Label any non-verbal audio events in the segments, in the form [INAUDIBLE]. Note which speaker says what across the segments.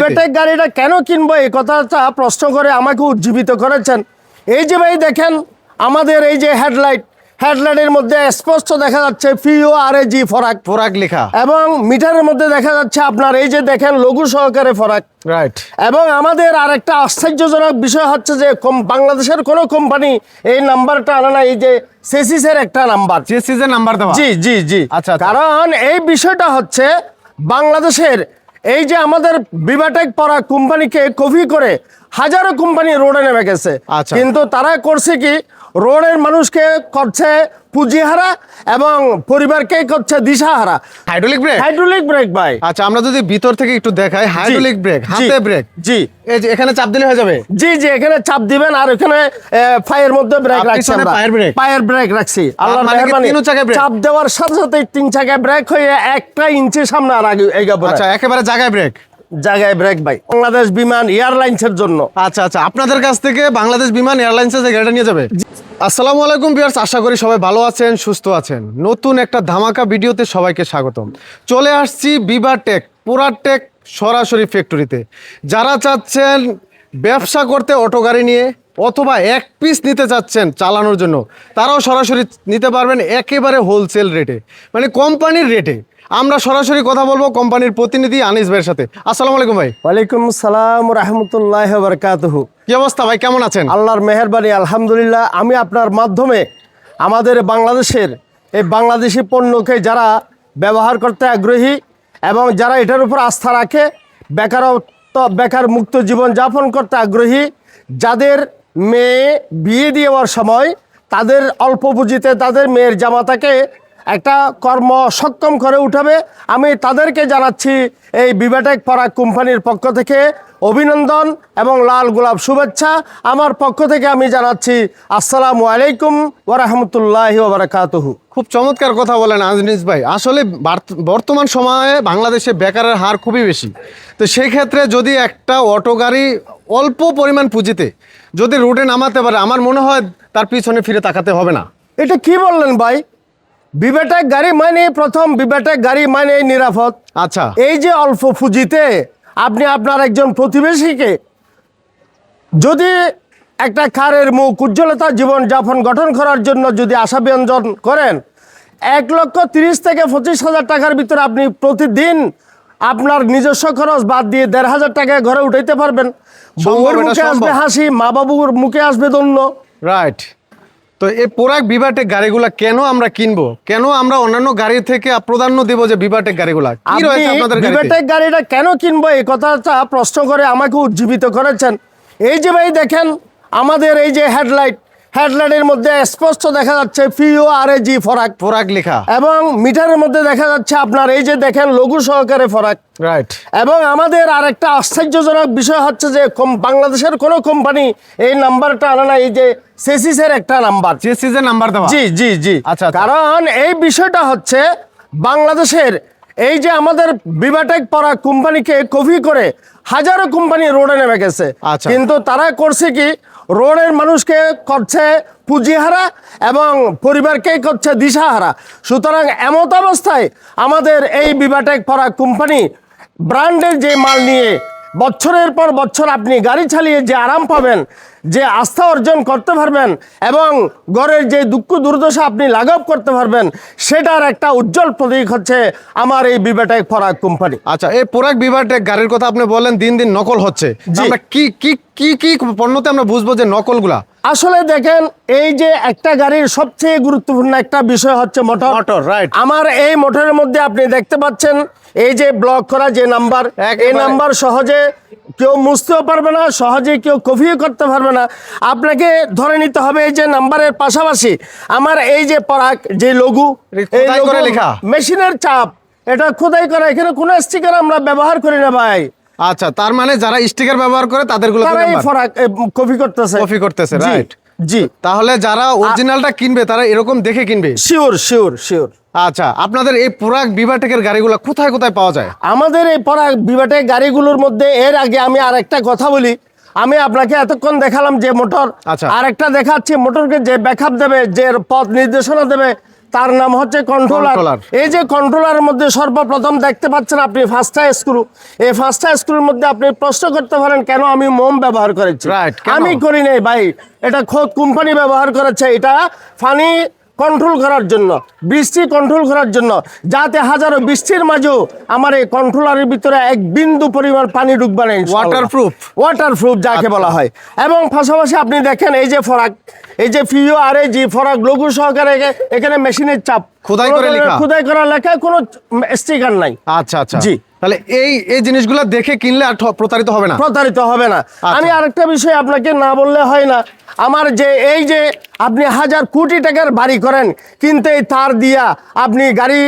Speaker 1: বেটেক গাড়িটা কেন কিনবো? এই কথাটা প্রশ্ন করে আমাকে উজ্জীবিত করেছেন। এই যে ভাই দেখেন আমাদের এই যে হেডলাইট হেডলাইটের মধ্যে স্পষ্ট দেখা যাচ্ছে পিও আর জি ফরাক।
Speaker 2: পোরাক লেখা।
Speaker 1: এবং মিটারের মধ্যে দেখা যাচ্ছে আপনার এই যে দেখেন লঘু সহকারে ফরাক।
Speaker 2: রাইট
Speaker 1: এবং আমাদের আরেকটা আশ্চর্যজনক বিষয় হচ্ছে যে বাংলাদেশের কোনো কোম্পানি এই নাম্বারটা আনে না এই যে সেসিসের একটা নাম্বার।
Speaker 2: সিজন নাম্বার দেওয়া।
Speaker 1: জি জি জি।
Speaker 2: আচ্ছা, আচ্ছা।
Speaker 1: কারণ এই বিষয়টা হচ্ছে বাংলাদেশের এই যে আমাদের বিভাটেক পড়া কোম্পানিকে কপি করে হাজারো কোম্পানি রোডে নেমে গেছে।
Speaker 2: আচ্ছা।
Speaker 1: কিন্তু তারা করছে কি? রোডের মানুষকে করছে পুঁজিহারা এবং পরিবারকে করছে দিশাহারা।
Speaker 2: হাইড্রোলিক ব্রেক
Speaker 1: হাইড্রোলিক ব্রেক ভাই।
Speaker 2: আচ্ছা আমরা যদি ভিতর থেকে একটু দেখাই হাইড্রোলিক ব্রেক হাতে ব্রেক
Speaker 1: জি।
Speaker 2: এই যে এখানে চাপ দিলে হয়ে যাবে?
Speaker 1: জি জি এখানে চাপ দিবেন আর এখানে পায়ের মধ্যে ব্রেক রাখছি আমরা।
Speaker 2: পায়ের ব্রেক?
Speaker 1: পায়ের ব্রেক রাখছি। আল্লাহ
Speaker 2: চাকায় ব্রেক?
Speaker 1: চাপ দেওয়ার সাথে সাথে তিন চাকায় ব্রেক হয়ে একটা ইঞ্চি সামনে আর আগে এগাবো
Speaker 2: আচ্ছা একেবারে জায়গায় ব্রেক
Speaker 1: জায়গায় ব্রেক ভাই। বাংলাদেশ বিমান এয়ারলাইন্সের জন্য।
Speaker 2: আচ্ছা আচ্ছা। আপনাদের কাছ থেকে বাংলাদেশ বিমান এয়ারলাইন্সের যে গাড়িটা নিয়ে যাবে। আসসালামু আলাইকুম বিয়ার্স আশা করি সবাই ভালো আছেন, সুস্থ আছেন। নতুন একটা ধামাকা ভিডিওতে সবাইকে স্বাগতম। চলে আসছি বিবা টেক, পুরার টেক সরাসরি ফ্যাক্টরিতে যারা চাচ্ছেন ব্যবসা করতে অটো গাড়ি নিয়ে, অথবা এক পিস নিতে চাচ্ছেন চালানোর জন্য, তারাও সরাসরি নিতে পারবেন একেবারে হোলসেল রেটে মানে কোম্পানির রেটে আমরা সরাসরি কথা বলব কোম্পানির প্রতিনিধি আনিস ভাইয়ের সাথে। আসসালামু আলাইকুম ভাই।
Speaker 1: ওয়ালাইকুম সালাম রহমতুল্লাহ বরকাতহু।
Speaker 2: কি অবস্থা ভাই? কেমন আছেন?
Speaker 1: আল্লাহর মেহরবানি আলহামদুলিল্লাহ। আমি আপনার মাধ্যমে আমাদের বাংলাদেশের এই বাংলাদেশি পণ্যকে যারা ব্যবহার করতে আগ্রহী এবং যারা এটার উপর আস্থা রাখে বেকারত্ব বেকার মুক্ত জীবন যাপন করতে আগ্রহী যাদের মেয়ে বিয়ে দেওয়ার সময় তাদের অল্প পুঁজিতে তাদের মেয়ের জামাতাকে একটা কর্ম সক্ষম করে উঠাবে। আমি তাদেরকে জানাচ্ছি এই বিবেটেক পরাগ কোম্পানির পক্ষ থেকে অভিনন্দন এবং লাল গোলাপ শুভেচ্ছা। আমার পক্ষ থেকে আমি জানাচ্ছি আসসালামু আলাইকুম ওরহমতুল্লাহ ওবরাকাতহু
Speaker 2: খুব চমৎকার কথা বলেন আজনিস ভাই। আসলে বর্তমান সময়ে বাংলাদেশে বেকারের হার খুবই বেশি। তো সেই ক্ষেত্রে যদি একটা অটো গাড়ি অল্প পরিমাণ পুঁজিতে যদি রুটে নামাতে পারে আমার মনে হয় তার পিছনে ফিরে তাকাতে হবে না।
Speaker 1: এটা কি বললেন ভাই? বিবেটেক গাড়ি মানে প্রথম বিবেটেক গাড়ি মানে নিরাপদ।
Speaker 2: আচ্ছা।
Speaker 1: এই যে অল্প পুঁজিতে আপনি আপনার একজন প্রতিবেশীকে যদি একটা কারের মুখ উজ্জ্বলতা জীবন যাপন গঠন করার জন্য যদি আশা ব্যঞ্জন করেন এক লক্ষ তিরিশ থেকে পঁচিশ হাজার টাকার ভিতরে আপনি প্রতিদিন আপনার নিজস্ব খরচ বাদ দিয়ে দেড় হাজার টাকায় ঘরে উঠাইতে পারবেন। বউয়ের মুখে আসবে হাসি মা বাবুর মুখে আসবে দন্য
Speaker 2: রাইট তো এই পোরাক বিভাটেক গাড়িগুলা কেন আমরা কিনবো? কেন আমরা অন্যান্য গাড়ি থেকে প্রাধান্য দেব যে বিভাটেক গাড়িগুলা? কি রয়েছে আপনাদের
Speaker 1: বিভাটেক গাড়িটা কেন কিনবো? এই কথাটা প্রশ্ন করে আমাকে উজ্জীবিত করেছেন। এই যে ভাই দেখেন আমাদের এই যে হেডলাইট হেডলাইটের মধ্যে স্পষ্ট দেখা যাচ্ছে পিও আর এ জি ফরাক।
Speaker 2: পোরাক লেখা।
Speaker 1: এবং মিটারের মধ্যে দেখা যাচ্ছে আপনার এই যে দেখেন লঘু সহকারে ফরাক।
Speaker 2: রাইট
Speaker 1: এবং আমাদের আরেকটা আশ্চর্যজনক বিষয় হচ্ছে যে বাংলাদেশের কোনো কোম্পানি এই নাম্বারটা আনে না এই যে সেসিসের একটা নাম্বার।
Speaker 2: সিজন নাম্বার দেওয়া।
Speaker 1: জি জি জি।
Speaker 2: আচ্ছা, আচ্ছা।
Speaker 1: কারণ এই বিষয়টা হচ্ছে বাংলাদেশের এই যে আমাদের বিবাটেক পড়া কোম্পানিকে কপি করে হাজারো কোম্পানি রোডে নেমে গেছে।
Speaker 2: আচ্ছা।
Speaker 1: কিন্তু তারা করছে কি? রোডের মানুষকে করছে পুঁজিহারা এবং পরিবারকে করছে দিশাহারা। সুতরাং এমত অবস্থায় আমাদের এই বিভাটেক পরা কোম্পানি ব্র্যান্ডের যে মাল নিয়ে বছরের পর বছর আপনি গাড়ি চালিয়ে যে আরাম পাবেন যে আস্থা অর্জন করতে পারবেন এবং ঘরের যে দুঃখ দুর্দশা আপনি লাঘব করতে পারবেন সেটার একটা উজ্জ্বল প্রতীক হচ্ছে আমার এই বিবেটেক ফরাক কোম্পানি।
Speaker 2: আচ্ছা এই পোরাক বিভাটেক গাড়ির কথা আপনি বললেন দিন দিন নকল হচ্ছে। আমরা কি কি কি কি পণ্যতে আমরা বুঝব যে নকলগুলা?
Speaker 1: আসলে দেখেন এই যে একটা গাড়ির সবচেয়ে গুরুত্বপূর্ণ একটা বিষয় হচ্ছে মোটর।
Speaker 2: Motor, right.
Speaker 1: আমার এই মোটরের মধ্যে আপনি দেখতে পাচ্ছেন এই যে ব্লক করা যে নাম্বার এই নাম্বার সহজে কেউ মুছতেও পারবে না সহজে কেউ কফিও করতে পারবে না। আপনাকে ধরে নিতে হবে এই যে নাম্বারের পাশাপাশি আমার এই যে পরাগ যে লঘু
Speaker 2: করে লেখা।
Speaker 1: মেশিনের চাপ এটা খোদাই করা। এখানে কোনো স্টিকার আমরা ব্যবহার করি না ভাই।
Speaker 2: আচ্ছা তার মানে যারা স্টিকার ব্যবহার করে তাদেরগুলো
Speaker 1: তারাই ফরাক কপি করতেছে।
Speaker 2: কপি করতেছে রাইট
Speaker 1: জি।
Speaker 2: তাহলে যারা অরিজিনালটা কিনবে তারা এরকম দেখে কিনবে?
Speaker 1: শিওর শিওর শিওর
Speaker 2: আচ্ছা আপনাদের এই পরাগ বিভাটেকের গাড়িগুলো কোথায় কোথায় পাওয়া যায়?
Speaker 1: আমাদের এই পরাগ বিভাটেক গাড়িগুলোর মধ্যে এর আগে আমি আর একটা কথা বলি। আমি আপনাকে এতক্ষণ দেখালাম যে মোটর
Speaker 2: আচ্ছা।
Speaker 1: আর একটা দেখাচ্ছি। মোটরকে যে ব্যাকআপ দেবে যে পথ নির্দেশনা দেবে তার নাম হচ্ছে কন্ট্রোলার এই যে কন্ট্রোলার মধ্যে সর্বপ্রথম দেখতে পাচ্ছেন আপনি ফাস্টা স্ক্রু এই ফাস্টা স্ক্রুর মধ্যে আপনি প্রশ্ন করতে পারেন কেন আমি মোম ব্যবহার করেছি? আমি করি নাই ভাই। এটা খোদ কোম্পানি ব্যবহার করেছে। এটা ফানি কন্ট্রোল করার জন্য বৃষ্টি কন্ট্রোল করার জন্য যাতে হাজারো বৃষ্টির মাঝেও আমার এই কন্ট্রোলারের ভিতরে এক বিন্দু পরিমাণ পানি ঢুকবে না
Speaker 2: Waterproof?
Speaker 1: ওয়াটার প্রুফ যাকে বলা হয় এবং পাশাপাশি আপনি দেখেন এই যে ফরাক এই যে ফিও আর এই জি ফরাক লঘু সহকারে এখানে মেশিনের চাপ
Speaker 2: খোদাই করে লেখা?
Speaker 1: খোদাই করা লেখায় কোনো স্টিকার নাই
Speaker 2: আচ্ছা আচ্ছা
Speaker 1: জি।
Speaker 2: তাহলে এই এই জিনিসগুলো দেখে কিনলে আর প্রতারিত হবে না।
Speaker 1: প্রতারিত হবে না। আমি আরেকটা বিষয় আপনাকে না বললে হয় না। আমার যে এই যে আপনি হাজার কোটি টাকার বাড়ি করেন কিন্তু এই তার দিয়া আপনি গাড়ি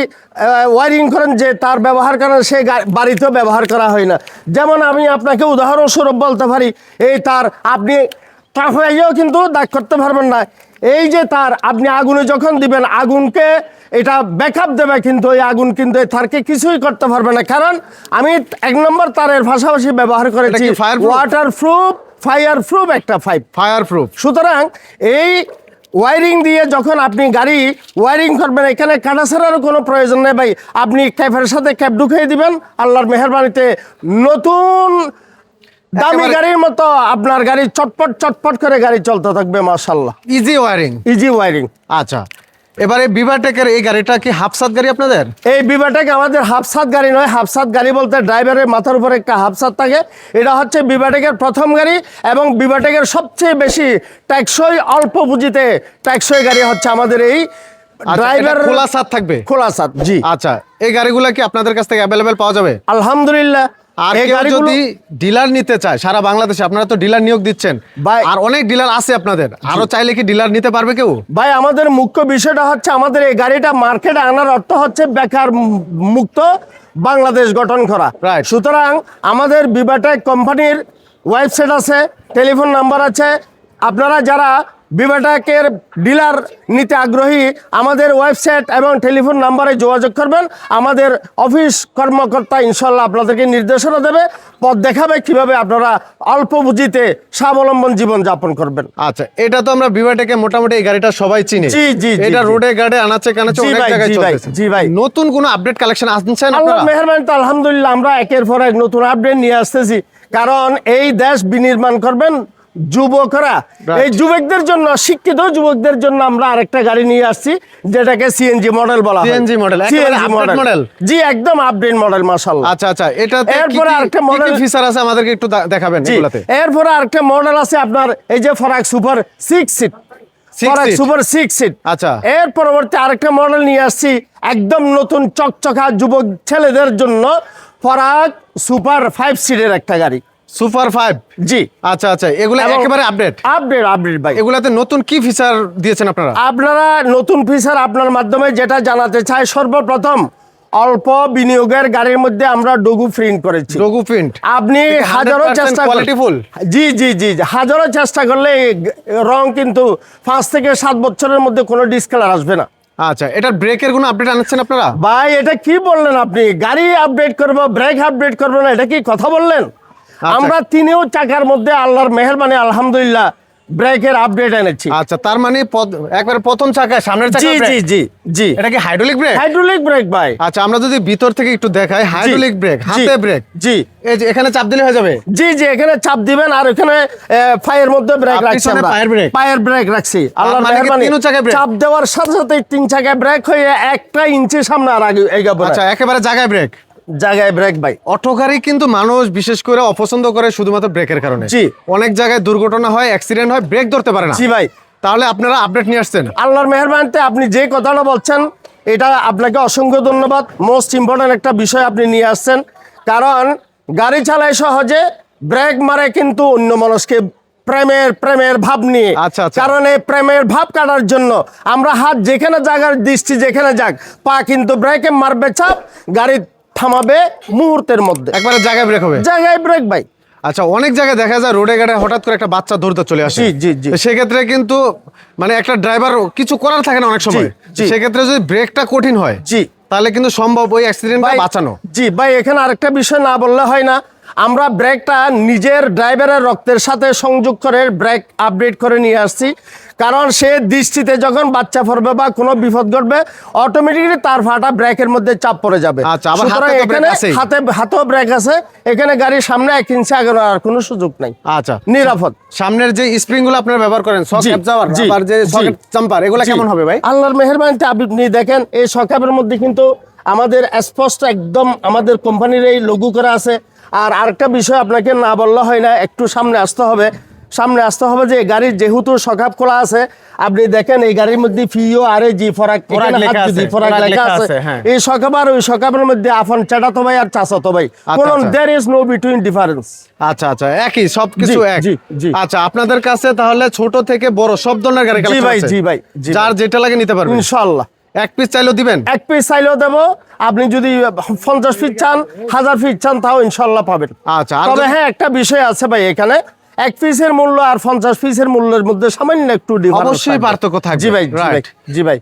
Speaker 1: ওয়ারিং করেন যে তার ব্যবহার করেন সেই বাড়িতেও ব্যবহার করা হয় না। যেমন আমি আপনাকে উদাহরণস্বরূপ বলতে পারি এই তার আপনি ট্রাফাইয়েও কিন্তু দাগ করতে পারবেন না। এই যে তার আপনি আগুনে যখন দিবেন আগুনকে এটা ব্যাকআপ দেবে কিন্তু ওই আগুন কিন্তু এই তারকে কিছুই করতে পারবে না। কারণ আমি এক নম্বর তারের পাশাপাশি ব্যবহার করেছি? ওয়াটার প্রুফ ফায়ার প্রুফ একটা ফাইভ
Speaker 2: ফায়ার প্রুফ
Speaker 1: সুতরাং এই ওয়ারিং দিয়ে যখন আপনি গাড়ি ওয়ারিং করবেন এখানে কাটা ছাড়ারও কোনো প্রয়োজন নেই ভাই। আপনি ক্যাফের সাথে ক্যাব ঢুকিয়ে দিবেন আল্লাহর মেহরবানিতে নতুন দামি গাড়ির মতো আপনার গাড়ি চটপট চটপট করে গাড়ি চলতে থাকবে মাশাল্লাহ
Speaker 2: ইজি ওয়ারিং
Speaker 1: ইজি ওয়ারিং
Speaker 2: আচ্ছা। এবারে বিভাটেকের এই গাড়িটা কি হাফসাত গাড়ি আপনাদের?
Speaker 1: এই বিবাটেক আমাদের হাফসাত গাড়ি নয় হাফসাত গাড়ি বলতে ড্রাইভারের মাথার উপরে একটা হাফসাত থাকে। এটা হচ্ছে বিবাটেকের প্রথম গাড়ি এবং বিবাটেকের সবচেয়ে বেশি ট্যাক্সই অল্প পুঁজিতে ট্যাক্সই গাড়ি হচ্ছে আমাদের এই
Speaker 2: আচ্ছা,
Speaker 1: ড্রাইভার
Speaker 2: খোলা সাত থাকবে?
Speaker 1: খোলা সাত জি।
Speaker 2: আচ্ছা এই গাড়িগুলো কি আপনাদের কাছ থেকে অ্যাভেলেবেল পাওয়া যাবে?
Speaker 1: আলহামদুলিল্লাহ।
Speaker 2: আর কেউ যদি ডিলার নিতে চায় সারা বাংলাদেশে আপনারা তো ডিলার নিয়োগ দিচ্ছেন।
Speaker 1: ভাই-
Speaker 2: আর অনেক ডিলার আছে আপনাদের। আরও চাইলে কি ডিলার নিতে পারবে কেউ?
Speaker 1: ভাই আমাদের মুখ্য বিষয়টা হচ্ছে আমাদের এই গাড়িটা মার্কেটে আনার অর্থ হচ্ছে বেকার মুক্ত বাংলাদেশ গঠন করা. সুতরাং আমাদের বিবাটেক কোম্পানির ওয়েবসাইট আছে টেলিফোন নাম্বার আছে আপনারা যারা বিবাটেকের ডিলার নিতে আগ্রহী আমাদের ওয়েবসাইট এবং টেলিফোন নাম্বারে যোগাযোগ করবেন। আমাদের অফিস কর্মকর্তা ইনশাল্লাহ আপনাদেরকে নির্দেশনা দেবে। পথ দেখাবে কীভাবে আপনারা অল্প পুঁজিতে স্বাবলম্বন জীবন যাপন করবেন।
Speaker 2: আচ্ছা এটা তো আমরা বিভাটেকে মোটামুটি এই গাড়িটা সবাই চিনি।
Speaker 1: জি, জি,
Speaker 2: এটা রোডে গাড়ে আনাচে কানাচে
Speaker 1: জি
Speaker 2: অনেক
Speaker 1: ভাই,
Speaker 2: জায়গায়
Speaker 1: জি ভাই, জি ভাই।
Speaker 2: নতুন কোনো আপডেট কালেকশন আসছেন
Speaker 1: আল্লাহ
Speaker 2: আপনারা?
Speaker 1: মেহরবানি তো আলহামদুলিল্লাহ আমরা একের পর এক নতুন আপডেট নিয়ে আসতেছি। কারণ এই দেশ বিনির্মাণ করবেন যুবকরা। এই যুবকদের জন্য শিক্ষিত যুবকদের জন্য আমরা আরেকটা গাড়ি নিয়ে আসছি যেটাকে সিএনজি মডেল বলা হয়।
Speaker 2: CNG model, একেবারে
Speaker 1: CNG জি একদম আপডেট মডেল মাশাআল্লাহ।
Speaker 2: আচ্ছা আচ্ছা এটা
Speaker 1: এরপরে আরেকটা model-
Speaker 2: ফিচার আছে আমাদেরকে একটু দেখাবেন এগুলাতে?
Speaker 1: এরপরে আরেকটা মডেল আছে আপনার এই যে ফরাক সুপার সিক্স সিট
Speaker 2: Six
Speaker 1: ফরাক সুপার সিক্স সিট
Speaker 2: আচ্ছা।
Speaker 1: এর পরবর্তী আরেকটা মডেল নিয়ে আসছি একদম নতুন চকচকা যুবক ছেলেদের জন্য ফরাক সুপার ফাইভ সিটের একটা গাড়ি।
Speaker 2: সুপার ফাইভ
Speaker 1: জি।
Speaker 2: আচ্ছা আচ্ছা এগুলো একেবারে আপডেট
Speaker 1: আপডেট আপডেট ভাই।
Speaker 2: এগুলাতে নতুন কি ফিচার দিয়েছেন আপনারা?
Speaker 1: আপনারা নতুন ফিচার আপনার মাধ্যমে যেটা জানাতে চাই সর্বপ্রথম অল্প বিনিয়োগের গাড়ির মধ্যে আমরা ডগু প্রিন্ট করেছি।
Speaker 2: রঘু প্রিন্ট
Speaker 1: আপনি হাজারো চেষ্টা
Speaker 2: quality
Speaker 1: জি জি জি জি। হাজারো চেষ্টা করলে রং কিন্তু পাঁচ থেকে সাত বছরের মধ্যে কোনো ডিসকালার আসবে না।
Speaker 2: আচ্ছা এটার ব্রেকের কোনো আপডেট আনাচ্ছেন আপনারা?
Speaker 1: ভাই এটা কি বললেন আপনি? গাড়ি আপডেট করব ব্রেক আপডেট করব না এটা কি কথা বললেন। আমরা তিনিও চাকার মধ্যে আল্লাহর মেহরবানি আলহামদুলিল্লাহ ব্রেকের আপডেট এনেছি।
Speaker 2: আচ্ছা তার মানে একবারে প্রথম চাকায় সামনের চাকা
Speaker 1: জি জি জি
Speaker 2: এটা কি হাইড্রোলিক ব্রেক
Speaker 1: হাইড্রোলিক ব্রেক ভাই।
Speaker 2: আচ্ছা আমরা যদি ভিতর থেকে একটু দেখাই হাইড্রোলিক ব্রেক হাতে ব্রেক
Speaker 1: জি।
Speaker 2: এই যে এখানে চাপ দিলে হয়ে যাবে?
Speaker 1: জি জি এখানে চাপ দিবেন আর এখানে পায়ের মধ্যে ব্রেক রাখছি আমরা।
Speaker 2: পায়ের ব্রেক?
Speaker 1: পায়ের ব্রেক রাখছি। আল্লাহর
Speaker 2: মানে
Speaker 1: মেহরবানি।
Speaker 2: তিনও চাকায় ব্রেক?
Speaker 1: চাপ দেওয়ার সাথে সাথে তিন চাকায় ব্রেক হয়ে একটা ইঞ্চি সামনে আর আগে এগাবো
Speaker 2: আচ্ছা একেবারে জায়গায় ব্রেক
Speaker 1: জায়গায় ব্রেক ভাই
Speaker 2: অটো গাড়ি কিন্তু মানুষ বিশেষ করে অপছন্দ করে শুধুমাত্র ব্রেকের কারণে।
Speaker 1: জি।
Speaker 2: অনেক জায়গায় দুর্ঘটনা হয় অ্যাক্সিডেন্ট হয় ব্রেক ধরতে পারে না।
Speaker 1: জি ভাই।
Speaker 2: তাহলে আপনারা আপডেট নিয়ে আসছেন।
Speaker 1: আল্লাহর মেহরবানিতে আপনি যে কথাটা বলছেন এটা আপনাকে অসংখ্য ধন্যবাদ। মোস্ট ইম্পর্টেন্ট একটা বিষয় আপনি নিয়ে আসছেন। কারণ গাড়ি চালায় সহজে ব্রেক মারে কিন্তু অন্য মানুষকে প্রেমের প্রেমের ভাব নিয়ে।
Speaker 2: আচ্ছা, আচ্ছা।
Speaker 1: কারণ এই প্রেমের ভাব কাটার জন্য আমরা হাত যেখানে জায়গার দৃষ্টি যেখানে যাক পা কিন্তু ব্রেকে মারবে চাপ। গাড়ি থামাবে মুহূর্তের মধ্যে।
Speaker 2: একবারে জায়গায় ব্রেক হবে।
Speaker 1: জায়গায় ব্রেক ভাই।
Speaker 2: আচ্ছা অনেক জায়গায় দেখা যায় রোডে গাড়ে হঠাৎ করে একটা বাচ্চা ধরতে চলে আসে।
Speaker 1: জি, জি,
Speaker 2: সেক্ষেত্রে কিন্তু মানে একটা ড্রাইভার কিছু করার থাকে না অনেক সময়।
Speaker 1: জি।
Speaker 2: সেক্ষেত্রে যদি ব্রেকটা কঠিন হয়
Speaker 1: জি।
Speaker 2: তাহলে কিন্তু সম্ভব ওই
Speaker 1: অ্যাক্সিডেন্ট
Speaker 2: বাঁচানো।
Speaker 1: জি ভাই এখানে আরেকটা বিষয় না বললে হয় না। আমরা ব্রেকটা নিজের ড্রাইভারের রক্তের সাথে সংযোগ করে ব্রেক আপডেট করে নিয়ে আসছি। কারণ সে দৃষ্টিতে যখন বাচ্চা পড়বে বা কোনো বিপদ ঘটবে অটোমেটিকলি তার ফাটা ব্রেকের মধ্যে চাপ পড়ে যাবে।
Speaker 2: আচ্ছা,
Speaker 1: সুতরাং এখানে হাতে হাতেও ব্রেক আছে এখানে গাড়ির সামনে এক ইঞ্চি আগানোর আর কোনো সুযোগ নাই।
Speaker 2: আচ্ছা।
Speaker 1: নিরাপদ।
Speaker 2: সামনের যে স্প্রিংগুলো আপনারা ব্যবহার করেন সকেট আবার যে। সকেট জাম্পার এগুলো কেমন হবে ভাই?
Speaker 1: আল্লাহর মেহরবানিতে আপনি দেখেন এই সকাপের মধ্যে কিন্তু আমাদের স্পষ্ট একদম আমাদের কোম্পানির এই লঘু করা আছে। আর আরেকটা বিষয় আপনাকে না বললে হয় না একটু সামনে আসতে হবে। সামনে আসতে হবে যে গাড়ির যেহেতু সকাপ খোলা আছে আপনি দেখেন এই গাড়ির মধ্যে ফিও আর জি ফরাক
Speaker 2: ফরাক লেখা আছে, হ্যাঁ।
Speaker 1: এই সকাপ আর ওই সকাপের মধ্যে আফন চাটাতো ভাই আর চাচাতো ভাই। কোন। There is no between difference
Speaker 2: আচ্ছা আচ্ছা একই সবকিছু এক। আচ্ছা আপনাদের কাছে তাহলে ছোট থেকে বড় সব ধরনের গাড়ি
Speaker 1: জি ভাই, জি ভাই,
Speaker 2: যার যেটা লাগে নিতে পারবেন।
Speaker 1: ইনশাআল্লাহ।
Speaker 2: এক পিস চাইলেও দিবেন?
Speaker 1: এক পিস চাইলেও দেবো। আপনি যদি পঞ্চাশ ফিট চান হাজার ফিট চান তাও ইনশাল্লাহ পাবেন।
Speaker 2: আচ্ছা,
Speaker 1: তবে হ্যাঁ একটা বিষয় আছে ভাই এখানে। এক পিসের মূল্য আর পঞ্চাশ পিসের মূল্যের মধ্যে সামান্য একটু
Speaker 2: অবশ্যই পার্থক্য থাকবে,
Speaker 1: জি ভাই ভাই জি ভাই।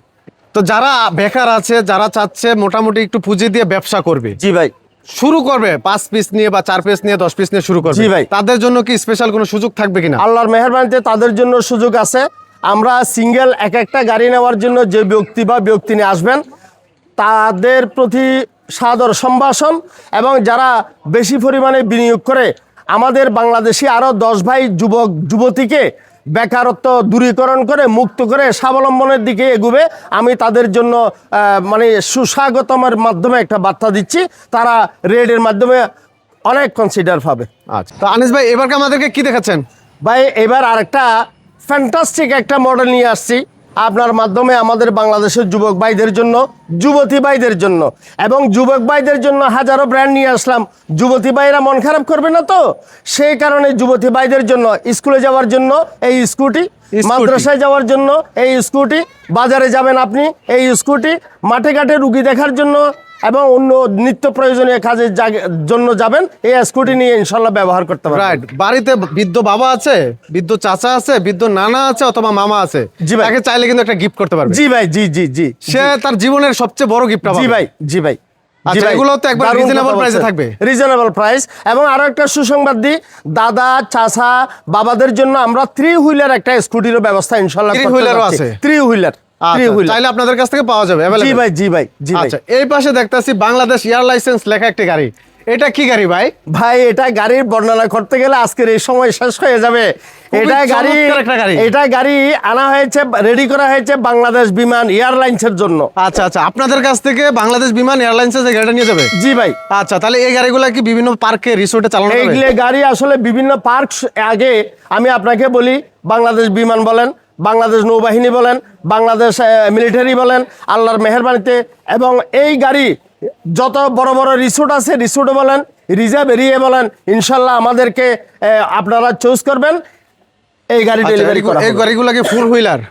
Speaker 2: তো যারা বেকার আছে যারা চাচ্ছে মোটামুটি একটু পুঁজি দিয়ে ব্যবসা করবে
Speaker 1: জি ভাই।
Speaker 2: শুরু করবে পাঁচ পিস নিয়ে বা চার পিস নিয়ে দশ পিস নিয়ে শুরু করবে
Speaker 1: জি ভাই।
Speaker 2: তাদের জন্য কি স্পেশাল কোনো সুযোগ থাকবে কিনা?
Speaker 1: আল্লাহর মেহরবানিতে তাদের জন্য সুযোগ আছে। আমরা সিঙ্গেল এক একটা গাড়ি নেওয়ার জন্য যে ব্যক্তি বা ব্যক্তি নিয়ে আসবেন তাদের প্রতি সাদর সম্ভাষণ এবং যারা বেশি পরিমাণে বিনিয়োগ করে আমাদের বাংলাদেশি আরও দশ ভাই যুবক যুবতীকে বেকারত্ব দূরীকরণ করে মুক্ত করে স্বাবলম্বনের দিকে এগুবে। আমি তাদের জন্য মানে সুস্বাগতমের মাধ্যমে একটা বার্তা দিচ্ছি। তারা রেডের মাধ্যমে অনেক কনসিডার পাবে।
Speaker 2: আচ্ছা। তো আনিস ভাই এবারকে আমাদেরকে কি দেখাচ্ছেন?
Speaker 1: ভাই এবার আরেকটা ফ্যান্টাস্টিক একটা মডেল নিয়ে আসছি। আপনার মাধ্যমে আমাদের বাংলাদেশের যুবক ভাইদের জন্য যুবতী ভাইদের জন্য। এবং যুবক ভাইদের জন্য হাজারো ব্র্যান্ড নিয়ে আসলাম। যুবতী ভাইরা মন খারাপ করবে না তো? সেই কারণে যুবতী ভাইদের জন্য স্কুলে যাওয়ার জন্য এই স্কুটি। মাদ্রাসায় যাওয়ার জন্য এই স্কুটি বাজারে যাবেন আপনি এই স্কুটি মাঠে ঘাটে রুগী দেখার জন্য এবং অন্য নিত্য প্রয়োজনীয় কাজের জন্য যাবেন এই স্কুটি নিয়ে ইনশাল্লাহ ব্যবহার করতে পারবেন।
Speaker 2: রাইট বাড়িতে বৃদ্ধ বাবা আছে বৃদ্ধ চাচা আছে বৃদ্ধ নানা আছে অথবা মামা আছে
Speaker 1: জি ভাই।
Speaker 2: তাকে চাইলে কিন্তু একটা গিফট করতে পারবে।
Speaker 1: জি ভাই জি জি জি।
Speaker 2: সে তার জীবনের সবচেয়ে বড় গিফট
Speaker 1: জি ভাই জি ভাই।
Speaker 2: আচ্ছা, এগুলো তো একবার থাকবে।
Speaker 1: রিজনেবল প্রাইস এবং আরও একটা সুসংবাদ দিই দাদা চাচা বাবাদের জন্য আমরা থ্রি হুইলার একটা স্কুটির ব্যবস্থা ইনশাল্লাহ
Speaker 2: আছে?
Speaker 1: থ্রি হুইলার থ্রি হুইলার
Speaker 2: চাইলে আপনাদের কাছ থেকে পাওয়া যাবে
Speaker 1: জি ভাই জি ভাই জি
Speaker 2: আচ্ছা এই পাশে দেখতেছি বাংলাদেশ এয়ার লাইসেন্স লেখা একটি গাড়ি। এটা কি গাড়ি ভাই?
Speaker 1: ভাই এটা গাড়ির বর্ণনা করতে গেলে আজকের এই সময় শেষ হয়ে যাবে। এটা গাড়ি। এটা গাড়ি আনা হয়েছে রেডি করা হয়েছে বাংলাদেশ বিমান এয়ারলাইন্সের জন্য।
Speaker 2: আচ্ছা আচ্ছা আপনাদের কাছ থেকে বাংলাদেশ বিমান এয়ারলাইন্সে যে গাড়িটা নিয়ে যাবে?
Speaker 1: জি ভাই।
Speaker 2: আচ্ছা তাহলে এই গাড়িগুলো কি বিভিন্ন পার্কে রিসোর্টে চালানো
Speaker 1: এইগুলো গাড়ি আসলে বিভিন্ন পার্ক আগে আমি আপনাকে বলি বাংলাদেশ বিমান বলেন বাংলাদেশ নৌবাহিনী বলেন বাংলাদেশ মিলিটারি বলেন আল্লাহর মেহরবানিতে এবং এই গাড়ি যত বড় বড় রিসোর্ট আছে রিসোর্ট বলেন রিজার্ভ এরিয়া বলেন ইনশাল্লাহ আমাদেরকে আপনারা চুজ করবেন। এই গাড়ি
Speaker 2: আচ্ছা,
Speaker 1: ডেলিভারি
Speaker 2: এই-
Speaker 1: করা
Speaker 2: এই গাড়িগুলো কি ফোর হুইলার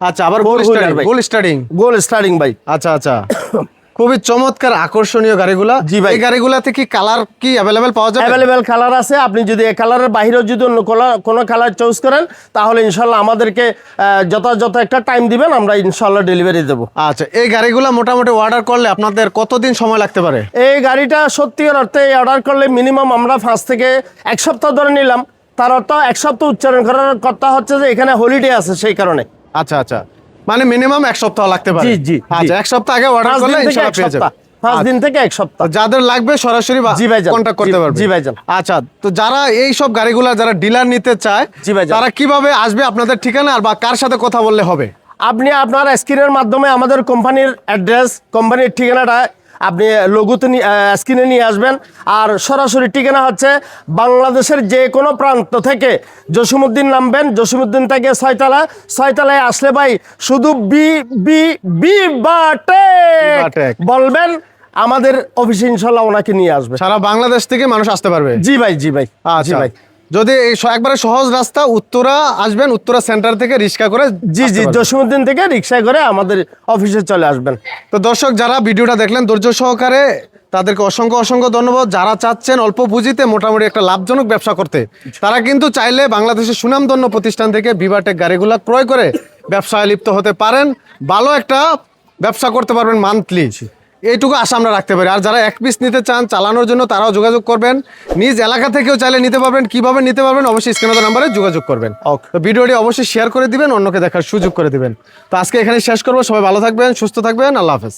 Speaker 2: আচ্ছা আবার goal starting. Goal starting
Speaker 1: goal starting ভাই
Speaker 2: আচ্ছা আচ্ছা। [COUGHS] খুবই চমৎকার আকর্ষণীয় গাড়িগুলা।
Speaker 1: জি ভাই।
Speaker 2: এই গাড়িগুলাতে কি কালার কি অ্যাভেলেবেল পাওয়া যাবে?
Speaker 1: অ্যাভেলেবেল কালার আছে। আপনি যদি এই কালারের বাইরেও যদি অন্য কোনো কালার চুজ করেন তাহলে ইনশাল্লাহ আমাদেরকে যথাযথ একটা টাইম দিবেন আমরা ইনশাল্লাহ ডেলিভারি দেবো।
Speaker 2: আচ্ছা এই গাড়িগুলা মোটামুটি অর্ডার করলে আপনাদের কতদিন সময় লাগতে পারে?
Speaker 1: এই গাড়িটা সত্যিকার অর্থে অর্ডার করলে মিনিমাম আমরা পাঁচ থেকে এক সপ্তাহ ধরে নিলাম। তার অর্থ এক সপ্তাহ উচ্চারণ করার কথা হচ্ছে যে এখানে হলিডে আছে সেই কারণে।
Speaker 2: আচ্ছা আচ্ছা। মানে মিনিমাম এক সপ্তাহ লাগতে পারে
Speaker 1: জি, জি।
Speaker 2: আচ্ছা এক সপ্তাহ আগে অর্ডার করলে ইনশাআল্লাহ পেয়ে
Speaker 1: যাবেন
Speaker 2: যাবে
Speaker 1: পাঁচ দিন থেকে এক সপ্তাহ
Speaker 2: যাদের লাগবে সরাসরি
Speaker 1: জি ভাইজান,
Speaker 2: কন্ট্যাক্ট করতে পারবে
Speaker 1: জি ভাইজান।
Speaker 2: আচ্ছা তো যারা এই সব গাড়িগুলো যারা ডিলার নিতে চায়
Speaker 1: জি ভাইজান।
Speaker 2: তারা কীভাবে আসবে আপনাদের ঠিকানা আর বা কার সাথে কথা বললে হবে
Speaker 1: আপনি আপনার স্ক্রিনের মাধ্যমে আমাদের কোম্পানির অ্যাড্রেস কোম্পানির ঠিকানাটা আপনি লঘুতে স্ক্রিনে নিয়ে আসবেন। আর সরাসরি ঠিকানা হচ্ছে বাংলাদেশের যে কোনো প্রান্ত থেকে জসিমুদ্দিন নামবেন। জসিমুদ্দিন থেকে ছয়তলা। ছয়তলায় আসলে ভাই শুধু বি বি বি বাটেক। বলবেন আমাদের অফিসে ইনশাল্লাহ ওনাকে নিয়ে আসবে।
Speaker 2: সারা বাংলাদেশ থেকে মানুষ আসতে পারবে?
Speaker 1: জি ভাই জি ভাই জি
Speaker 2: আচ্ছা।
Speaker 1: ভাই।
Speaker 2: যদি এই একবারে সহজ রাস্তা উত্তরা আসবেন উত্তরা সেন্টার থেকে রিক্সা করে
Speaker 1: জি জি। জসিমুদ্দিন থেকে রিক্সায় করে আমাদের অফিসে চলে আসবেন।
Speaker 2: তো দর্শক যারা ভিডিওটা দেখলেন ধৈর্য সহকারে তাদেরকে অসংখ্য অসংখ্য ধন্যবাদ। যারা চাচ্ছেন অল্প পুঁজিতে মোটামুটি একটা লাভজনক ব্যবসা করতে তারা কিন্তু চাইলে বাংলাদেশের সুনামধন্য প্রতিষ্ঠান থেকে বিভাটেক গাড়িগুলা ক্রয় করে ব্যবসায় লিপ্ত হতে পারেন। ভালো একটা ব্যবসা করতে পারবেন মান্থলি এইটুকু আশা আমরা রাখতে পারি। আর যারা এক পিস নিতে চান চালানোর জন্য তারাও যোগাযোগ করবেন। নিজ এলাকা থেকেও চাইলে নিতে পারবেন কীভাবে নিতে পারবেন অবশ্যই স্ক্রিনের নাম্বারে যোগাযোগ করবেন. তো ভিডিওটি অবশ্যই শেয়ার করে দিবেন অন্যকে দেখার সুযোগ করে দিবেন। তো আজকে এখানে শেষ করব সবাই ভালো থাকবেন সুস্থ থাকবেন আল্লাহ হাফেজ।